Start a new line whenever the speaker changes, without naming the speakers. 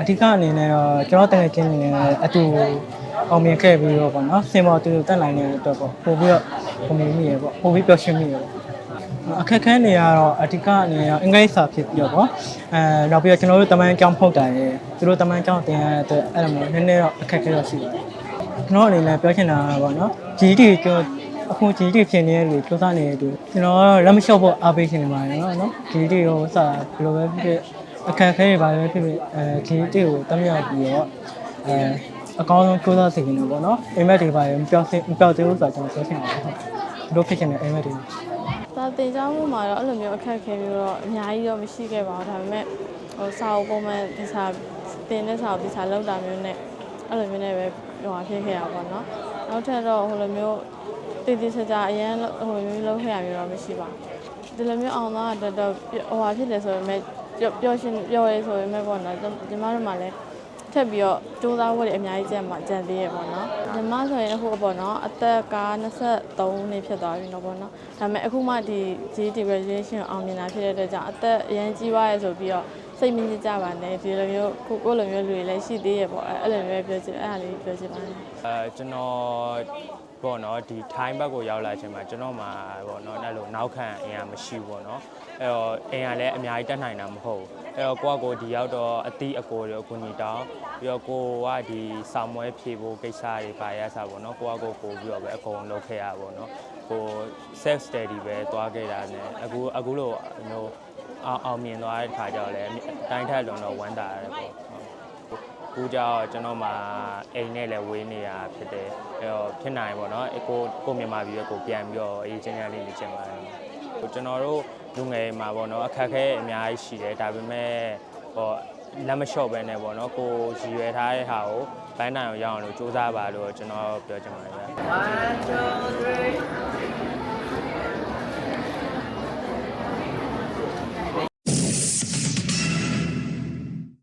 အဓိကအနေနဲ့တော့ကျွန်တော်တကယ်ချင်းနေနဲ့အတူအောင်မြင်ခဲ့ပြီးတော့ပေါ့နော်စင်ပေါ်တူတူတက်နိုင်တဲ့အတွက်ပေါ့ပို့ပြီးတော့ပုံမြင်မိရပေါ့ပို့ပြီးပျော်ရွှင်မိရပေါ့အခက်ခဲနေရတော့အဓိကအနေနဲ့အင်္ဂလိပ်စာဖြစ်ပြီးတော့ပေါ့အဲနောက်ပြီးတော့ကျွန်တော်တို့တမန်ကျောင်းဖုတ်တာရယ်သူတို့တမန်ကျောင်းတင်ရတဲ့အတွက်အဲ့လိုမျိုးနည်းနည်းတော့အခက်ခဲတော့ရှိပါတယ်ကျွန်တော်အနေနဲ့ပြောချင်တာကပေါ့နော် GD ကျွန်တော် အခုဒီတိဖြစ်နေတဲ့လူပြောစားနေတဲ့သူကျွန်တော်ကတော့လက်မလျှော့ဖို့အားပေးခြင်းနေပါတယ်နော်နော်ဒီတိရောစဘယ်လိုပဲဖြစ်ဖြစ်အခက်အခဲတွေပါပဲဖြစ်ဖြစ်အဲဒီတိကိုတမရပြီးတော့အဲအကောင်းဆုံးကြိုးစားစီရင်လို့ပေါ့နော်အိမ်မက်တွေပါရင်ပျောက်စင်ပျောက်သေးလို့ဆိုတာကျွန်တော်ပြောချင်ပါတယ်ဟုတ်ဘယ်လိုဖြစ်ခြင်းလဲအိမ်မက်တွေ
သာတင်ကြောင်းမှာတော့အဲ့လိုမျိုးအခက်အခဲမျိုးတော့အများကြီးတော့မရှိခဲ့ပါဘူးဒါပေမဲ့ဟိုစာအုပ်ပုံမှန်ဒီစာတင်တဲ့စာအုပ်ဒီစာလောက်တာမျိုးနဲ့အဲ့လိုမျိုးနဲ့ပဲဟိုဟာဖြစ်ခဲ့ရပါတော့နောက်ထပ်တော့ဟိုလိုမျိုး တည်တည်ချာချာအရန်ဟိုမျိုးလုံးခဲ့ရမျိုးတော့မရှိပါဘူးဒီလိုမျိုးအောင်သားတော့တော့ဟိုဟာဖြစ်တယ်ဆိုပေမဲ့ပျော်ရှင်ပျော်ရဲဆိုပေမဲ့ပေါ့နော်ညီမတို့မှလည်း ထပ်ပြီးတော့စူးစမ်းဖို့တွေအများကြီးကြံမှာကြံသေးရပေါ့နော်ညီမဆိုရင်အခုပေါ့နော်အသက်က23နှစ်ဖြစ်သွားပြီတော့ပေါ့နော်ဒါပေမဲ့အခုမှဒီ GD graduation ကိုအောင်မြင်တာဖြစ်တဲ့အတွက်ကြောင့်အသက်အရင်ကြီးသွားရဲဆိုပြီးတော့စိတ်မညစ်ကြပါနဲ့ဒီလိုမျိုးကိုကိုလိုမျိုးလူတွေလည်းရှိသေးရပေါ့အဲ့လိုမျိုးပြောချင်အဲ့ဒါလေးပြောချင်ပါတယ်
အဲကျွန်တော်ပေါ့နော်ဒီထိုင်းဘက်ကိုရောက်လာချိန်မှာကျွန်တော်မှာပေါ့နော်အဲ့လို နောက်ခံအင်အားမရှိဘူးပေါ့နော်အဲ့တော့အင်အားလည်းအများကြီးတက်နိုင်တာမဟုတ်ဘူးအဲ့တော့ကိုကကိုဒီရောက်တော့အတိအကိုတွေအကူညီတောင်းပြီးတော့ကိုကဒီစာမွဲဖြေဖို့ကိစ္စတွေပါရစားပေါ့နော်ကိုကကိုပို့ပြီးတော့ပဲအကုန်လုပ်ခဲ့ရပါပေါ့နော်ကို self study ပဲသွားခဲ့တာ ਨੇ အခုအခုလို့မျိုးအောင်အောင်မြင်သွားတဲ့ခါကျတော့လည်းအတိုင်းထက်လွန်တော့ဝမ်းသာရတယ်ပေါ့ ဟုတ်ကူကြောင့်ကျွန်တော်မှာအိမ်နဲ့လည်းဝေးနေရဖြစ်တယ်အဲတော့ဖြစ်နိုင်ပေါ့နော်အကိုကိုမြန်မာပြည်ကိုပြန်ပြီးတော့အေးချင်းရလေးနေချင်ပါတယ်ဟိုကျွန်တော်တို့လူငယ်မှာပေါ့နော်အခက်အခဲအများကြီးရှိတယ်ဒါပေမဲ့ဟောလက်မလျှော့ပဲနဲ့ပေါ့နော်ကိုရည်ရွယ်ထားတဲ့ဟာကိုဘန်းနိုင်အောင်ရအောင်လို့စူးစမ်းပါလို့ကျွန်တော်ပြောချင်ပါတယ်ဗျာ
One, two, three.